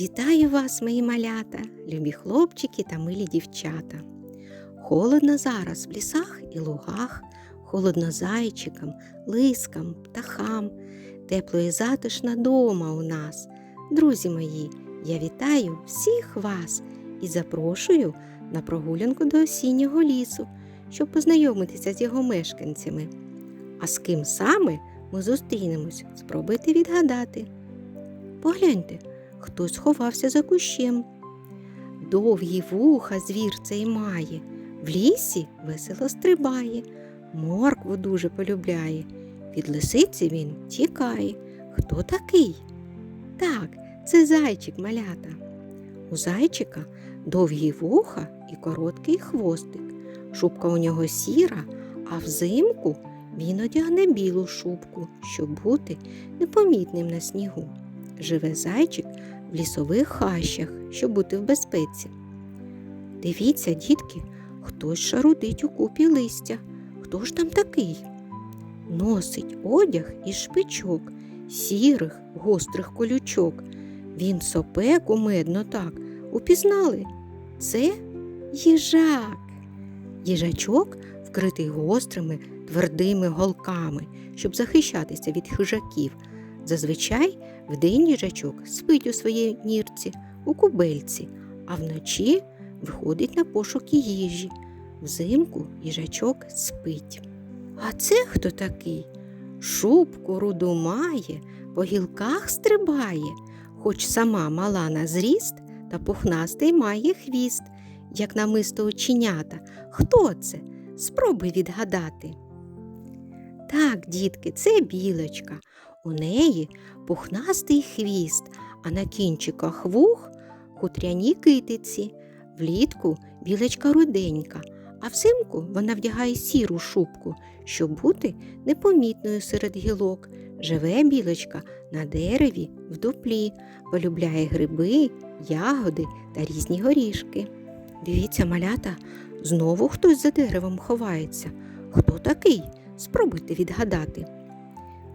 Вітаю вас, мої малята, любі хлопчики та милі дівчата. Холодно зараз в лісах і лугах, холодно зайчикам, лискам, птахам, тепло і затишно дома у нас. Друзі мої, я вітаю всіх вас і запрошую на прогулянку до осіннього лісу, щоб познайомитися з його мешканцями. А з ким саме ми зустрінемось, спробуйте відгадати. Погляньте, хтось ховався за кущем. Довгі вуха звір цей має, в лісі весело стрибає, моркву дуже полюбляє. Від лисиці він тікає. Хто такий? Так, це зайчик малята. У зайчика довгі вуха і короткий хвостик. Шубка у нього сіра, а взимку він одягне білу шубку, щоб бути непомітним на снігу. Живе зайчик в лісових хащах, щоб бути в безпеці. Дивіться, дітки, хтось шарудить у купі листя. Хто ж там такий? Носить одяг із шпичок, сірих, гострих колючок. Він сопе кумедно так. Упізнали? Це їжак. Їжачок вкритий гострими, твердими голками, щоб захищатися від хижаків. Зазвичай вдень їжачок спить у своїй нірці, у кубельці, а вночі виходить на пошуки їжі. Взимку їжачок спить. А це хто такий? Шубку руду має, по гілках стрибає, хоч сама мала на зріст та пухнастий має хвіст, як намисто оченята. Хто це? Спробуй відгадати. Так, дітки, це білочка. У неї пухнастий хвіст, а на кінчиках вух хутряні китиці. Влітку білочка руденька, а взимку вона вдягає сіру шубку, щоб бути непомітною серед гілок. Живе білочка на дереві в дуплі, полюбляє гриби, ягоди та різні горішки. Дивіться, малята, знову хтось за деревом ховається. Хто такий? Спробуйте відгадати.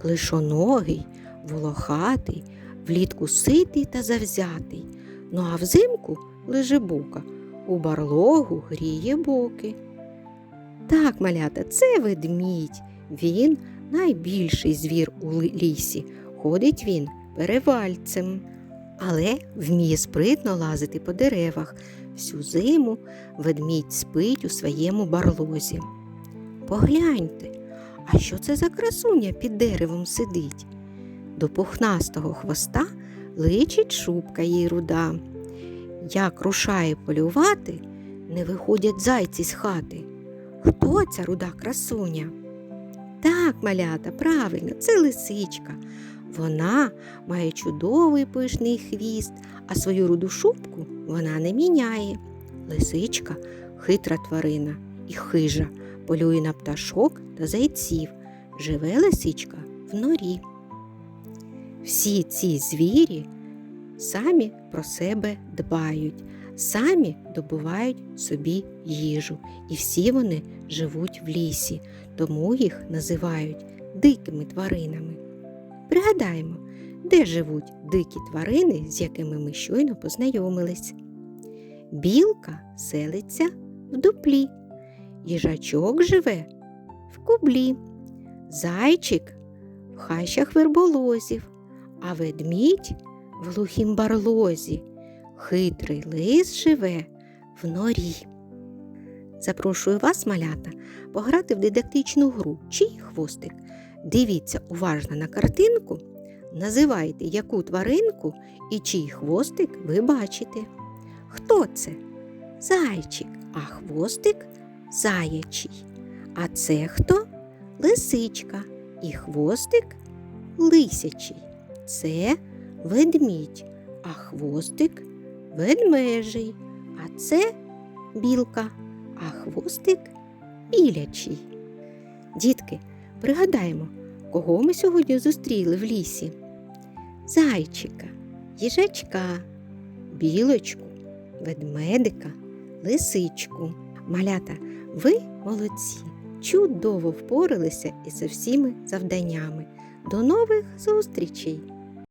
Клишоногий, волохатий, влітку ситий та завзятий, ну а взимку лежебока, у барлогу гріє боки. Так, малята, це ведмідь. Він найбільший звір у лісі. Ходить він перевальцем, але вміє спритно лазити по деревах. Всю зиму ведмідь спить у своєму барлозі. Погляньте, а що це за красуня під деревом сидить? До пухнастого хвоста личить шубка їй руда. Як рушає полювати, не виходять зайці з хати. Хто ця руда красуня? Так, малята, правильно, це лисичка. Вона має чудовий пишний хвіст, а свою руду шубку вона не міняє. Лисичка хитра тварина і хижа, полює на пташок та зайців. Живе лисичка в норі. Всі ці звірі самі про себе дбають, самі добувають собі їжу, і всі вони живуть в лісі, тому їх називають дикими тваринами. Пригадаємо, де живуть дикі тварини, з якими ми щойно познайомились. Білка селиться в дуплі, їжачок живе в кублі, зайчик в хащах верболозів, а ведмідь в глухім барлозі. Хитрий лис живе в норі. Запрошую вас, малята, пограти в дидактичну гру Чий хвостик. Дивіться уважно на картинку, називайте яку тваринку і чий хвостик ви бачите. Хто це? Зайчик, а хвостик заячий. А це хто? Лисичка і хвостик лисячий. Це ведмідь, а хвостик ведмежий. А це білка, а хвостик білячий. Дітки, пригадаємо, кого ми сьогодні зустріли в лісі? Зайчика, їжачка, білочку, ведмедика, лисичку. Малята, ви молодці, чудово впоралися із всіми завданнями. До нових зустрічей!